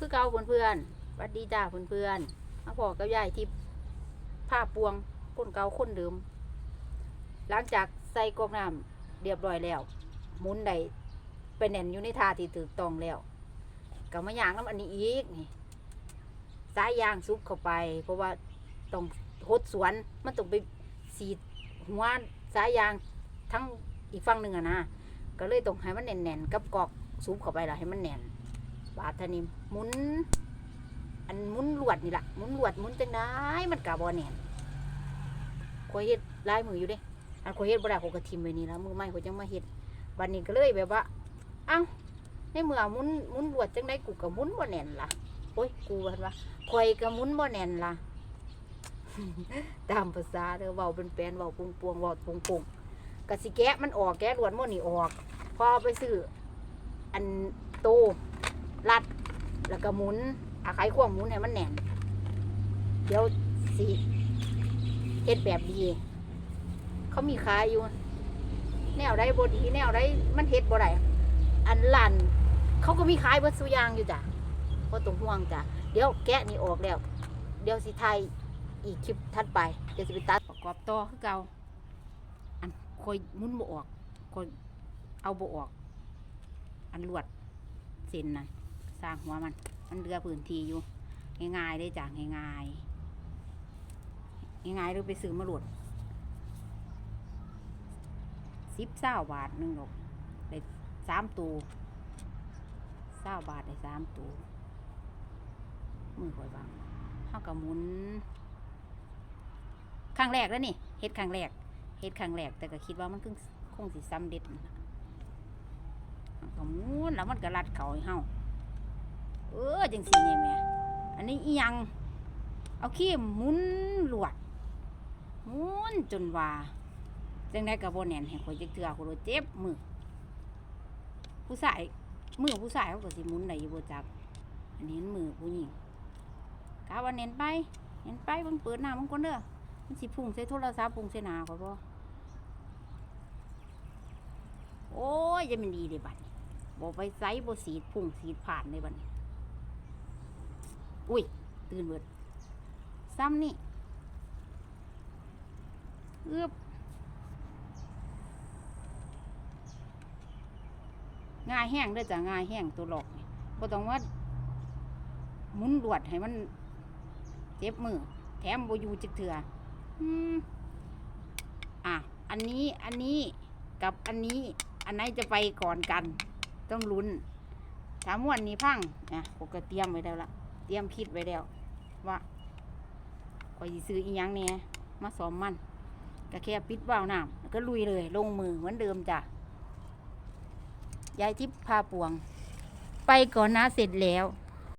คือเก่าเพื่อนๆวัสดีจ้าเพื่อนๆมาพอกับยายที่ผ้าปวงคนเก่าคนเดิม หลังจากใส่กรอกน้ำเรียบร้อยแล้วหมุนได้ไปแน่นอยู่ในท่าที่ถูกต้องแล้วก็มาย่างน้ำอันนี้อีกนี่สายยางซุปเข้าไป เพราะว่าต้องหดสวนมันต้องไปสีดหัวสายยางทั้งอีกฝั่งหนึ่งอะนะก็เลยต้องให้มันแน่นๆกับกรอกซุปเข้าไปละให้มันแน่น บาทเทานิมหมุน อันหมุนลวดนี่แหละหมุนลวดหมุนจังได้มันกะบ่แน่นคอยเฮ็ดลายมืออยู่เด้อันคอยเฮ็ดบ่ได้ข้อยก็ทิมไว้นี่แล้วมือใหม่ข้อยจังมาเฮ็ดบัดนี้ก็เลยแบบว่าเอ้าในเมื่อหมุนหมุนลวดจังไดกูก็หมุนบ่แน่นล่ะโอ้ยกูว่าว่าข่อยก็หมุนบ่แน่นล่ะตามภาษาเด้อเว้าเป็นแปลนเว้าปุงปวงเว้าปุงปุงก็สิแกะมันออกแกะลวดม้นี่ออก พอไปซื้ออันโต รัด แล้วก็หมุนอาไขควงหมุนให้มันแน่น เดี๋ยวสิเฮ็ดแบบดี เขามีขายอยู่ แนวได้บดี แนวได้มันเฮ็ดบ่ได้อันลันเขาก็มีขายเบิดสุยางอยู่จ้ะก็ต้องห่วงจ้ะเดี๋ยวแกะนี่ออกแล้ว เดี๋ยวสิไทยอีกคลิปถัดไป เดี๋ยวสิไปตัดประกอบต่อคือเก่าอันคอยหมุนบ่ออกคอยเอาบ่ออก อันลวดเส้นนะ สร้างหัวมัน มันเรือพื้นที่อยู่ ง่ายๆได้จ้ะง่ายๆ ง่ายๆหรือไปซื้อมาหลดสิบเศร้าบาทหนึ่งหรอกได้สามตัวเศร้าบาทได้สามตัวมือคอยบางเท่ากับหมุนครั้งแรกแล้วนี่เฮ็ดครั้งแรกเฮ็ดครั้งแรกแต่ก็คิดว่ามันคงคงสิซ้ำเด็ดนั่นล่ะเฮาก็หมุนแล้วมันก็รัดเขาให้เฮา เออจังสีเนี่ยแม่อันนี้อียัง เอาขี้หมุนหลวดหมุนจนว่าจังได้กับโบนแน่นให้ข่อยจักเทือข่อยเลยเจ็บมือผู้ชายมือผู้ชายเขาก็สิหมุนได้อยู่บ่จักอันนี้มือผู้หญิงกาว่าเน้นไปเน้นไปมันเปิดหน้ามันก่อนเด้อมันสิพุ่งใส่โทรศัพท์พุ่งใส่หน้าข่อยบ่โอ้ยจะมันดีเด้บัดนี้บ่ไปไสบ่สีดพุ่งสีดผ่านเลยบัดนี้ อุ้ย ตื่นเบิด ซ้ำนี่เอือบง่ายแห้งเด้อจ้ะง่ายแห้งตัวหลอกนี่บ่ต้องว่าหมุนลวดให้มันเจ็บมือ แถมบ่อยู่จักเถื่ออืมอะ อันนี้อันนี้กับอันนี้อันไหนจะไปก่อนกัน ต้องลุ้นถามวันนี้พังนะผมก็เตรียมไว้แล้วละ เตรียมคิดไว้แล้วว่าก่อยซื้ออีหยังเนี่ยมาซ้อมมันก็แค่ปิดว่าวน้ำแล้วก็ลุยเลย ลงมือเหมือนเดิมจ้ะยายทิพย์พาปวง ไปก่อนนะเสร็จแล้ว